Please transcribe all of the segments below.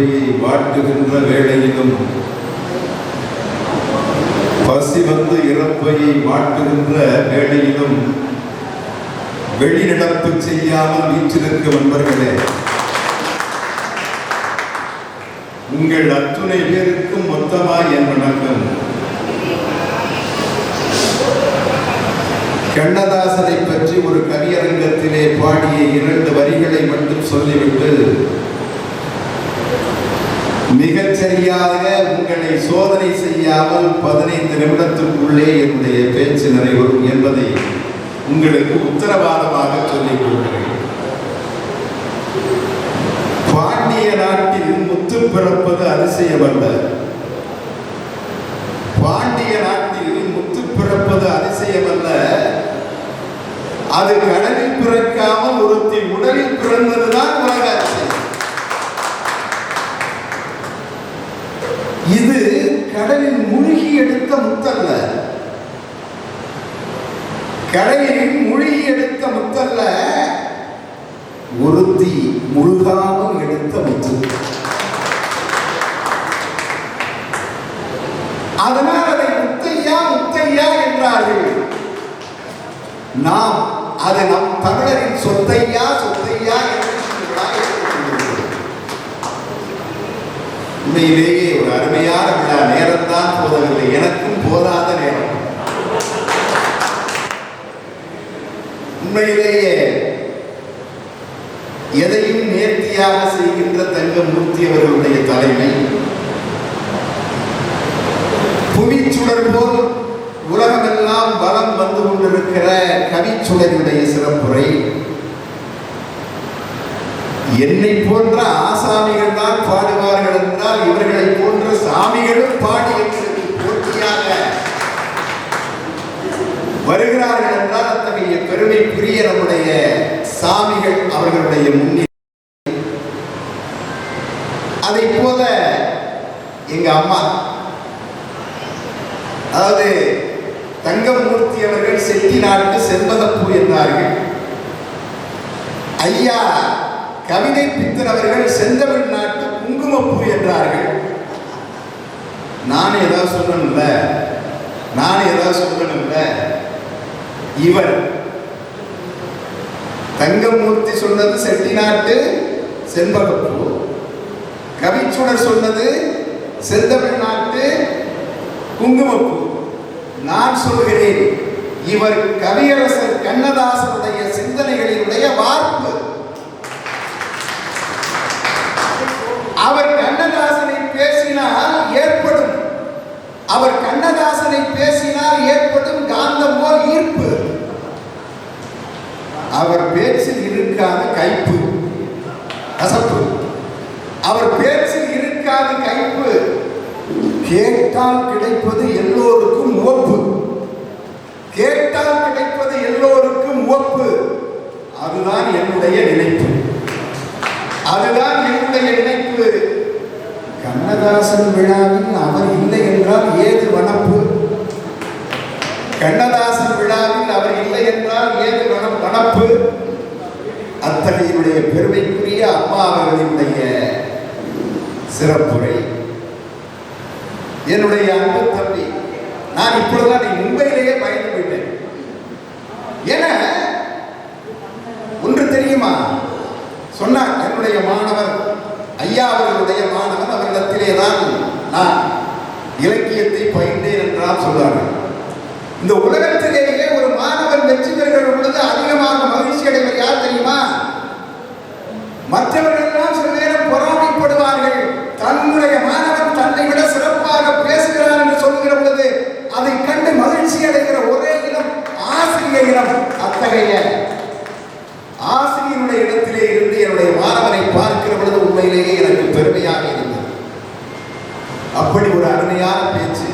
சபையை வாட்டுகின்ற வேளையிலும் பசி வந்து இறப்பையை வாட்டுகின்ற வேளையிலும் வெளிநடப்பு செய்யாமல் வீற்றிருக்கும் நண்பர்களே உங்கள் அத்துணை பேருக்கும் மொத்தமாய் என் வணக்கம். கண்ணதாசனை பற்றி ஒரு கவியரங்கத்திலே பாடிய இரண்டு வரிகளை மட்டும் சொல்லிவிட்டு மிகச் சரியாக உங்களை சோதனை செய்யாமல் பதினைந்து நிமிடத்திற்குள்ளே என்னுடைய பேச்சு நிறைவரும் என்பதை உங்களுக்கு உத்தரவாதமாக சொல்லிக் கொள்கிறேன். பாண்டிய நாட்டில் முத்து பிறப்பது அதிசயமல்ல பாண்டிய நாட்டில் முத்து பிறப்பது அதிசயமல்ல அது கடலில் முத்தல்ல. கடையில் மொழி எடுத்த முத்தல்ல ஒருத்தி முழுகாமல் எடுத்த முத்து. அதனால் அதை முத்தையா முத்தையா என்றார்கள். நாம் அது நம் தமிழரின் சொத்தையா சொத்தையா உண்மையிலேயே ஒரு அருமையான விழா நேரம்தான் போதவில்லை. எனக்கு போதாத நேரம். உண்மையிலேயே எதையும் நேர்த்தியாக செய்கின்ற தங்கமூர்த்தி அவர்களுடைய தலைமை புவிச்சுடர் போல் உலகமெல்லாம் பலம் வந்து கொண்டிருக்கிற கவிச்சுடருடைய சிறப்புரை. என்னை போன்ற ஆசாமிகள் தான் பாடுவார்கள் என்றால் இவர்களை போன்ற சாமிகளும் பாடி என்று வருகிறார்கள் என்றால் அத்தகைய பெருமைக்குரிய நம்முடைய சாமிகள் அவர்களுடைய முன்னே. அதை போல எங்க அம்மா அதாவது தங்கமூர்த்தி அவர்கள் செட்டி நாட்டு செண்பகப்பூ என்றார்கள் ஐயா கவிதை பித்தன் அவர்கள் செந்தமிழ் நாட்டு குங்குமப்பூ என்றார்கள். நான் ஏதாவது சொல்லணும்ல? நான் ஏதாவது சொல்லணும்ல? இவர் தங்கமூர்த்தி சொன்னது செட்டிநாட்டு செண்பகப்பூ. கவிச்சுடர் சொன்னது செந்தமிழ் நாட்டு குங்குமப்பூ. நான் சொல்கிறேன் இவர் கவியரசர் கண்ணதாசனுடைய சிந்தனைகளினுடைய வார்ப்பு. அவர் கண்ணதாசனை பேசினால் அவர் கண்ணதாசனை பேசினால் ஏற்படும் காந்தம் போல் ஈர்ப்பு. அவர் பேச்சில் இருக்காத கைப்பு. கசப்பு. அவர் பேச்சில் இருக்காத கைப்பு. கேட்டால் கிடைப்பது எல்லோருக்கும் ஓப்பு கேட்டால் கிடைப்பது எல்லோருக்கும் ஓப்பு அதுதான் என்னுடைய நினைப்பு. அதுதான் என்னுடைய நினைப்பு. கண்ணதாசன் விழாவில் அவர் இல்லை என்றால் ஏது வனப்பு? கண்ணதாசன் விழாவில் அவர் இல்லை என்றால் ஏது வனம் வனப்பு? அத்தகையுடைய பெருமைக்குரிய அம்மா அவர்களினுடைய சிறப்புரை. என்னுடைய அன்பு தம்பி நான் இப்பொழுதுதான் நீ மும்பையிலேயே பயந்து போயிட்டேன். என ஒன்று தெரியுமா? சொன்னார் என்னுடைய மாணவர் ஐயா அவர்களுடைய மாணவன் அவரிடத்திலே தான் நான் இலக்கியத்தை பயின்றேன் என்றால் சொல்வார்கள். இந்த உலகத்திலேயே ஒரு மாணவன் வெற்றி பெறுகிற பொழுது அதிகமாக மகிழ்ச்சி அடைவர் யார் தெரியுமா? மற்றவர்கள் எல்லாம் சில நேரம் பொறாமைப்படுவார்கள். தன்னுடைய மாணவன் தன்னை விட சிறப்பாக பேசுகிறார் என்று சொல்லுகிற பொழுது அதை கண்டு மகிழ்ச்சி அடைகிற ஒரே இனம் ஆசிரியர் இனம் அத்தகைய ஆசிரியருடைய இடத்திலே இருந்து என்னுடைய மாணவனை பார்க்கிற பொழுது உண்மையிலேயே எனக்கு பெருமையாக இருந்தது அப்படி ஒரு அருமையான பேச்சு.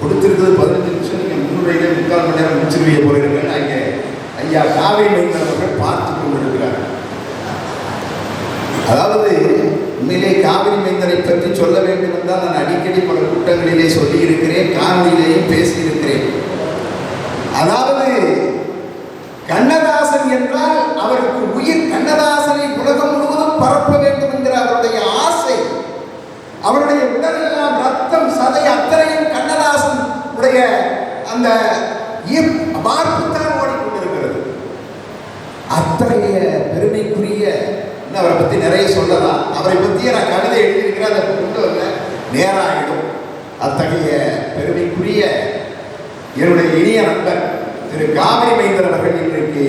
கொடுத்திருக்கிறது பதினஞ்சு நிமிஷம். நீங்கள் முன்னுரையிலே முக்கால் மணி நேரம் முடிச்சிருவீங்க போல இருக்குன்னு அங்கே ஐயா காவை மைந்தன் பார்த்து கொண்டிருக்கிறார் அதாவது உண்மையிலே காவிரி மைந்தனை பற்றி சொல்ல வேண்டும் என்றால் நான் அடிக்கடி பல கூட்டங்களிலே சொல்லியிருக்கிறேன் காணொலியிலேயும் பேசியிருக்கிறேன். அதாவது கண்ணதாசன் என்றால் அவருக்கு உயிர் கண்ணதாசன் உலகம் முழுவதும் பரப்ப வேண்டும் என்கிற அவருடைய ஆசை நிறைய சொல்லலாம். அவரை பற்றியே நான் கவிதை எழுதியிருக்கிறேன் அதை கொண்டு வரல நேரம் அத்தகைய பெருமைக்குரிய என்னுடைய இனிய நண்பர் திரு காவிரி மைந்தர் அவர்கள் இன்றைக்கு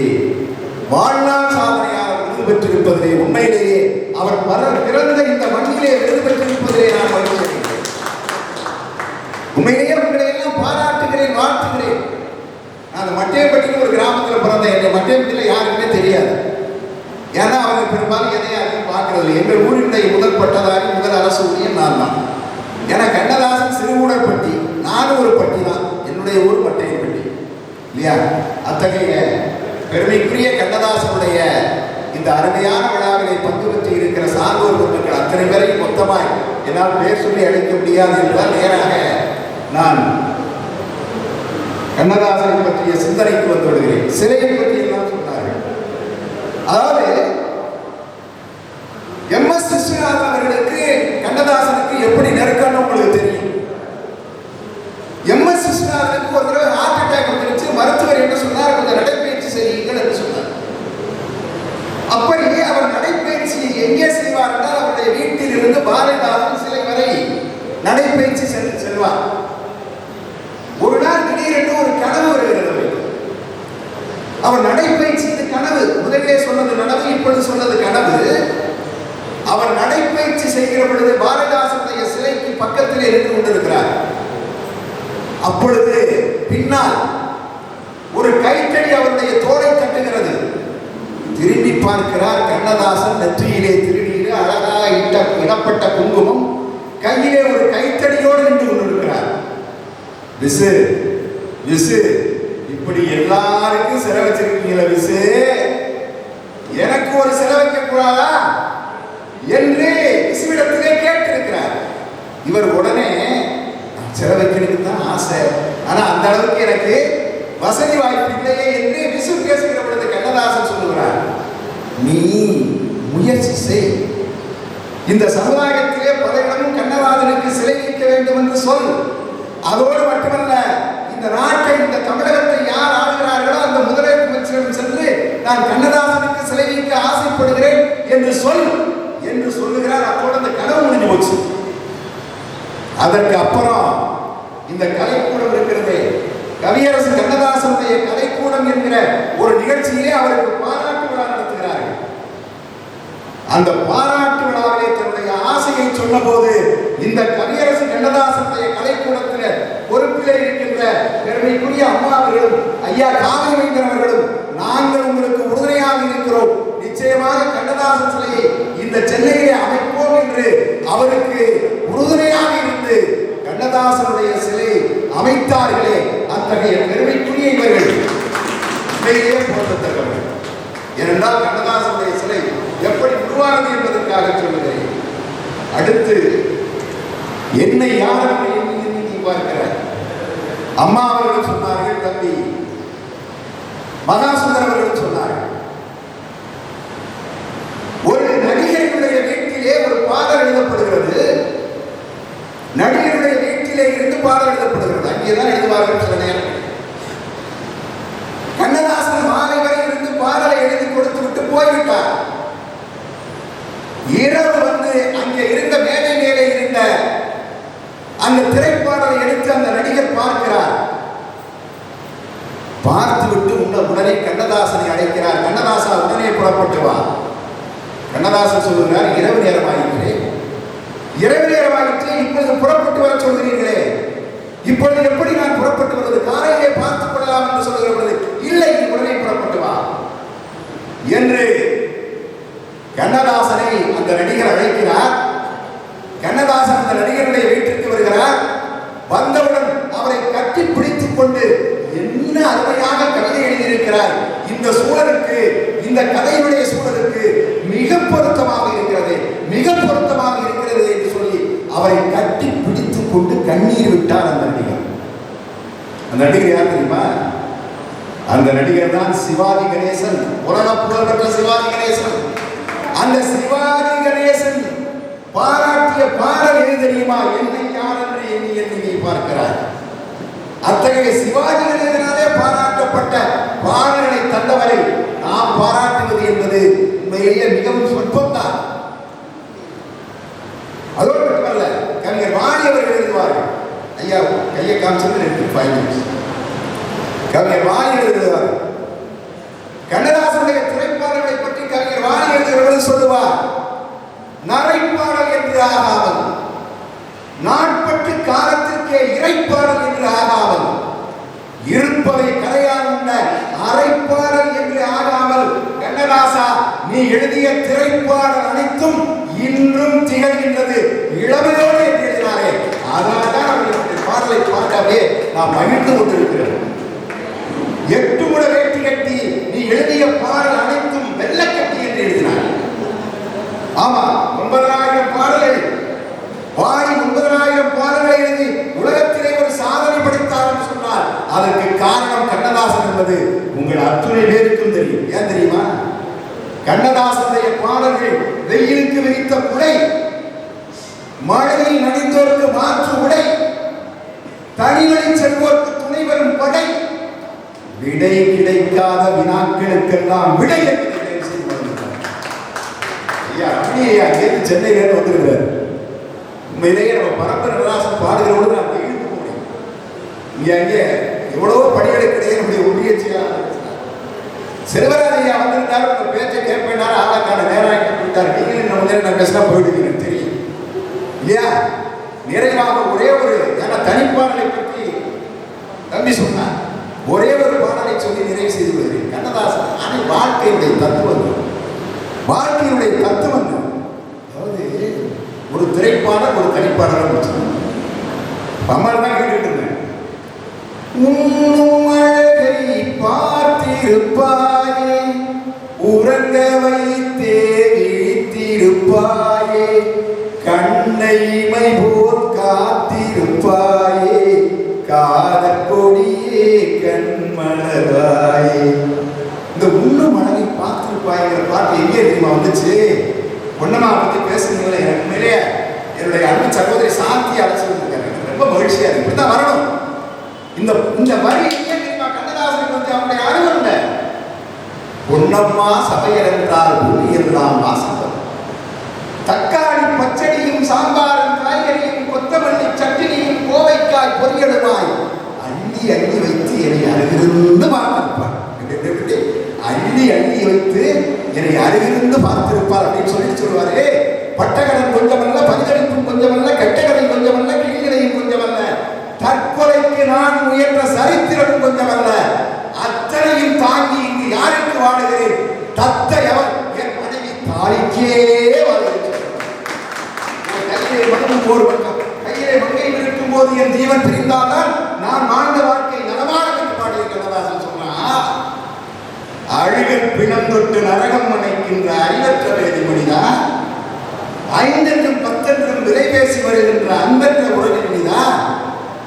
வாழ்நாள் சாதனையாக விருது பெற்றிருப்பதிலே உண்மையிலேயே அவர் பர பிறந்த இந்த மண்ணிலே விருது பெற்றிருப்பதிலே நான் மகிழ்ச்சி உண்மையிலேயே உங்களை எல்லாம் பாராட்டுகிறேன் வாழ்த்துகிறேன். நான் மட்டையப்பட்டியில் ஒரு கிராமத்தில் பிறந்தேன். என்னை மட்டையப்பட்டியில் யாருக்குமே தெரியாது. பெரும்பாலும் எதையும் யாரையும் பார்க்கறது இல்லை எங்கள் ஊரினுடைய முதல் பட்டதாரி முதல் அரசு ஊழியர் நான் தான். ஏன்னா கண்ணதாசன் பட்டி நானும் ஒரு பட்டி தான். என்னுடைய ஊர் மட்டையப்பட்டி. இல்லையா? அத்தகைய பெருமைக்குரிய கண்ணதாசனுடைய இந்த அருமையான விழாவிலே பங்கு பெற்று இருக்கிற சான்றோர் பொருட்கள் அத்தனை பேரையும் மொத்தமாய் என்னால் பேர் சொல்லி அழைக்க முடியாது என்றால் நேராக நான் கண்ணதாசனை பற்றிய சிந்தனைக்கு வந்து விடுகிறேன். சிலையை பற்றி எல்லாம் சொன்னார்கள். அதாவது எம் எஸ் அவர்களுக்கு கண்ணதாசனுக்கு எப்படி நெருக்கம்னு உங்களுக்கு தெரியும்? எம் எஸ் ஒரு தடவை ஹார்ட் அட்டாக் வந்துருச்சு மருத்துவர் என்ன சொன்னார் கொஞ்சம் நடைபயிற்சி செய்யுங்கள் என்று சொன்னார் அப்படியே அவர் நடைபயிற்சி எங்கே செய்வார் என்றால் அவருடைய வீட்டில் இருந்து பாரதிதாசன் சிலை வரை நடைபயிற்சி சென்று செல்வார் ஒரு நாள் திடீரென்று ஒரு கனவு வருகிறது அவருக்கு. அவர் நடைபயிற்சி இது கனவு முதலிலே சொன்னது நனவு இப்பொழுது சொன்னது கனவு அவர் நடைபயிற்சி செய்கிற பொழுது பாரதிதாசனுடைய சிலைக்கு பக்கத்திலே இருந்து கொண்டிருக்கிறார் அப்பொழுது பின்னால் ஒரு கைத்தடி அவருடைய தோலை தட்டுகிறது. திரும்பி பார்க்கிறார் கண்ணதாசன் நெற்றியிலே திருடியிலே அழகா இட்ட இடப்பட்ட குங்குமம். கையிலே ஒரு கைத்தடியோடு நின்று கொண்டிருக்கிறார். விசு விசு இப்படி எல்லாருக்கும் சிலை வச்சிருக்கீங்களா விசு. எனக்கு ஒரு சிலை வைக்க கூடாதா என்று விசுவிடத்திலே கேட்டிருக்கிறார். இவர் உடனே "நான் சிலை தான் ஆசை. ஆனா அந்த அளவுக்கு எனக்கு வசதி வாய்ப்பு இல்லையே என்று விசு பேசுகிற பொழுது கண்ணதாசன் சொல்லுகிறார். நீ முயற்சி செய். இந்த சமுதாயத்திலே பல இடமும் கண்ணதாசனுக்கு சிலை வைக்க வேண்டும் என்று சொல். அதோடு மட்டுமல்ல இந்த நாட்டை இந்த தமிழகத்தை யார் ஆளுகிறார்களோ அந்த முதலமைச்சரிடம் சென்று நான் கண்ணதாசனுக்கு சிலை வைக்க ஆசைப்படுகிறேன் என்று சொல் என்று சொல்லுகிறார். அப்போது அந்த கனவு முடிஞ்சு போச்சு. அதற்கு அப்புறம் இந்த கலைக்கூடம் இருக்கிறது. கவியரசு கண்ணதாசனுடைய கலைக்கூடம் என்கிற ஒரு நிகழ்ச்சியிலே அவருக்கு பாராட்டு விழா நடத்துகிறார்கள். அந்த பாராட்டு விழாவிலே தன்னுடைய ஆசையை சொன்ன போது இந்த கவியரசு கண்ணதாசனுடைய கலைக்கூடத்தில் பொறுப்பிலே இருக்கின்ற பெருமைக்குரிய அம்மா அவர்களும் ஐயா காவிரிமைந்தர் அவர்களும் நாங்கள் 学 உடனே கண்ணதாசனை அழைக்கிறார். கண்ணதாசா உடனே புறப்பட்டு வா. கண்ணதாசன் சொல்லுகிறார் இரவு நேரமாயிற்று. இரவு நேரமாயிற்று. இப்பொழுது புறப்பட்டு வர சொல்கிறீர்களே. இப்பொழுது எப்படி நான் புறப்பட்டு வருவது? காலையிலே பார்த்துக் கொள்ளலாம் என்று சொல்லுகிற பொழுது இல்லை உடனே புறப்பட்டு வா. என்று கண்ணதாசனை அந்த நடிகர் அழைக்கிறார். கண்ணதாசன் அந்த நடிகர்களை வீட்டிற்கு வருகிறார் வந்தவுடன் அவரை கட்டி பிடித்துக் கொண்டு என்ன அருமையாக கவிதை எழுதியிருக்கிறார் இந்த சூழலுக்கு இந்த கதையுடைய சூழலுக்கு மிக பொருத்தமாக இருக்கிறது. மிக பொருத்தமாக இருக்கிறது என்று சொல்லி அவரை கட்டி பிடித்துக் கொண்டு கண்ணீர் விட்டார் அந்த நடிகர். அந்த நடிகர் யார் தெரியுமா? அந்த நடிகர் தான் சிவாஜி கணேசன். உலக புகழ்பெற்ற சிவாஜி கணேசன். அந்த சிவாஜி கணேசன் பாராட்டிய பாடல் எது தெரியுமா? என்னை யார் என்று எண்ணி எண்ணி பார்க்கிறார் அத்தகைய சிவாஜி கணேசனாலே பாராட்டப்பட்ட பாடல் வந்தவரை நாம் பாராட்டுவது என்பது உண்மையிலேயே மிகவும் சொற்பம்தான் அதோடு மட்டுமல்ல கவிஞர் வாணி அவர்கள் எழுதுவார்கள். ஐயா கையை காமிச்சது ரெண்டு ஃபைவ் மினிட்ஸ் கவிஞர் வாணி எழுதுவார். கண்ணதாசனுடைய திரைப்பாடல் அனைத்தும் இன்றும் திகழ்கின்றது. இளமையோடு என்று அதனால்தான் அவர்களுடைய பாடலை பார்க்கவே நாம் மகிழ்ந்து கொண்டிருக்கிறோம் எட்டு முட வேட்டி கட்டி நீ எழுதிய பாடல் அனைத்தும் வெள்ளக்கட்டி என்று எழுதினார் ஆமா ஒன்பதாயிரம் பாடல்கள் வாடி ஒன்பதாயிரம் பாடலை எழுதி உலகத்திலே ஒரு சாதனை படைத்தார் என்று அதற்கு காரணம் கண்ணதாசன் என்பது உங்கள் அத்துணை பேருக்கும் தெரியும். ஏன் தெரியுமா? கண்ணதாசனுடைய பாடல்கள் வெயிலுக்கு விரித்த உடை மழையில் நடிந்தோருக்கு மாற்று உடை தனிகளில் செல்வோருக்கு துணை வரும் படை விடை கிடைக்காத வினாக்களுக்கெல்லாம் விடை என்று செய்து ஐயா அங்கேருந்து சென்னையிலேருந்து வந்திருக்கிறார். உண்மையிலேயே நம்ம பரம்பரை நடராசன் பாடுகிறோடு நான் இழுத்து போனேன். இங்கே அங்கே எவ்வளவோ படிகளுக்கிடையே நம்முடைய செல்வராஜ் ஐயா வந்திருந்தார் உங்க பேச்சை கேட்பேனாரு ஆளாக்கான நேரம் ஆகிட்டு போயிட்டார் நீங்களும் நம்ம நேரம் நான் பேசினா போயிடுவீங்கன்னு தெரியும். இல்லையா? நிறைவாக ஒரே ஒரு ஏன்னா தனிப்பாடலை பற்றி தம்பி சொன்னார். ஒரே ஒரு பாடலை சொல்லி நிறைவு செய்து விடுகிறேன் கண்ணதாசன் ஆனால் வாழ்க்கையுடைய தத்துவம் வாழ்க்கையுடைய தத்துவம் அதாவது ஒரு திரைப்பாடல் ஒரு தனிப்பாடலை முடிச்சு அம்மாள் தான் கேட்டுட்டு இருந்தேன். பார்த்திருப்பாயே உறங்க வைத்தே விழித்திருப்பாயே கண்ணைமை போல் காத்திருப்பாயே காதற் கொடியே கண்மலராயே. இந்த உண்ணும் மனதை பார்த்திருப்பாய்ங்கிற பாட்டு எங்கே தெரியுமா வந்துச்சு? ஒன்னமா பத்தி பேசுனீங்களே எனக்கு மேலே என்னுடைய அன்பு சகோதரி சாந்தி அழைச்சி ரொம்ப மகிழ்ச்சியா இருக்கு. இப்படிதான் வரணும். இந்த இந்த வரி ஏன் வந்து அவனுடைய அனுபவம் இல்லை பொன்னம்மா சபையர் என்றால் பூமி எல்லாம் வாசம் தக்காளி பச்சடியும் சாம்பாரும் காய்கறியும் கொத்தமல்லி சட்டினியும் கோவைக்காய் பொரியலுமாய் அள்ளி அள்ளி வைத்து என்னை அருகிருந்து பார்த்திருப்பார் அள்ளி அள்ளி வைத்து என்னை அருகிருந்து பார்த்திருப்பார் அப்படின்னு சொல்லி சொல்லுவாரு. பட்டகடன் கொஞ்சமல்ல பதிலளிப்பும் கொஞ்சமல்ல கெட்டகடன் கொஞ்சமல்ல கிளிகளையும் கொஞ்சமல்ல தற்கொலைக்கு நான் முயன்ற சரித்திரம் கொஞ்சமல்ல. அத்தனையும் தாங்கி இங்கு யாருக்கு வாடுகிறேன் தத்த எவன் என் மனைவி தாய்க்கே கையிலே மகனும் ஒரு பக்கம். கையிலே மங்கை இருக்கும் போது என் ஜீவன் தெரிந்தால்தான் நான் வாழ்ந்த வாழ்க்கை நலமாக என்று பாடிய கண்ணதாசன் சொன்னா அழுகல் பிணம் தொட்டு நரகம் அணைக்கின்ற அறிவற்ற வேதி மனிதா ஐந்தென்றும் பத்தென்றும் விலை பேசி வருகின்ற அன்பென்ற உறவினிதா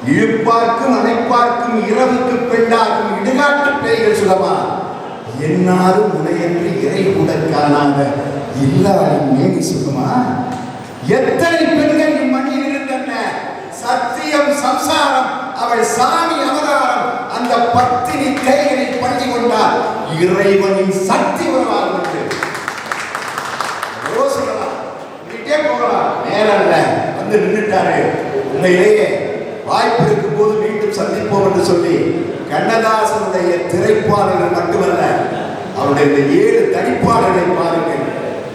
இழுப்பார்க்கும் அணைப்பார்க்கும் இரவுக்கு பேய்கள் என்னாலும் உனையன்று இறை கூட காணாத இல்லாத மேனி சொல்லுமா? எத்தனை பெண்கள் இம்மண்ணில் இருந்தன சத்தியம் சம்சாரம் அவள் சாமி அவதாரம் அந்த பத்தினி கைகளில் பள்ளி கொண்டால் இறைவனின் சக்தி உருவாகும் சொல்லலாம் போகலாம். நேரம் வந்து நின்றுட்டாரு உண்மையிலேயே வாய்ப்பு இருக்கும் போது மீண்டும் சந்திப்போம் என்று சொல்லி கண்ணதாசனுடைய திரைப்பாடல்கள் மட்டுமல்ல அவருடைய இந்த ஏழு தனிப்பாடல்களை பாருங்கள்.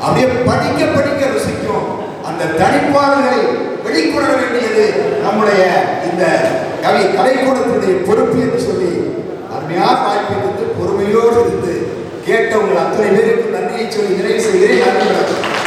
அப்படியே படிக்க படிக்க ருசிக்கும் அந்த தனிப்பாடல்களை வெளிக்கொணர வேண்டியது நம்முடைய இந்த கவி கலைக்கூடத்தினுடைய பொறுப்பு என்று சொல்லி அருமையாக வாய்ப்பு கொடுத்து பொறுமையோடு இருந்து கேட்ட அத்தனை பேருக்கு நன்றியை சொல்லி நிறைவு செய்கிறேன்.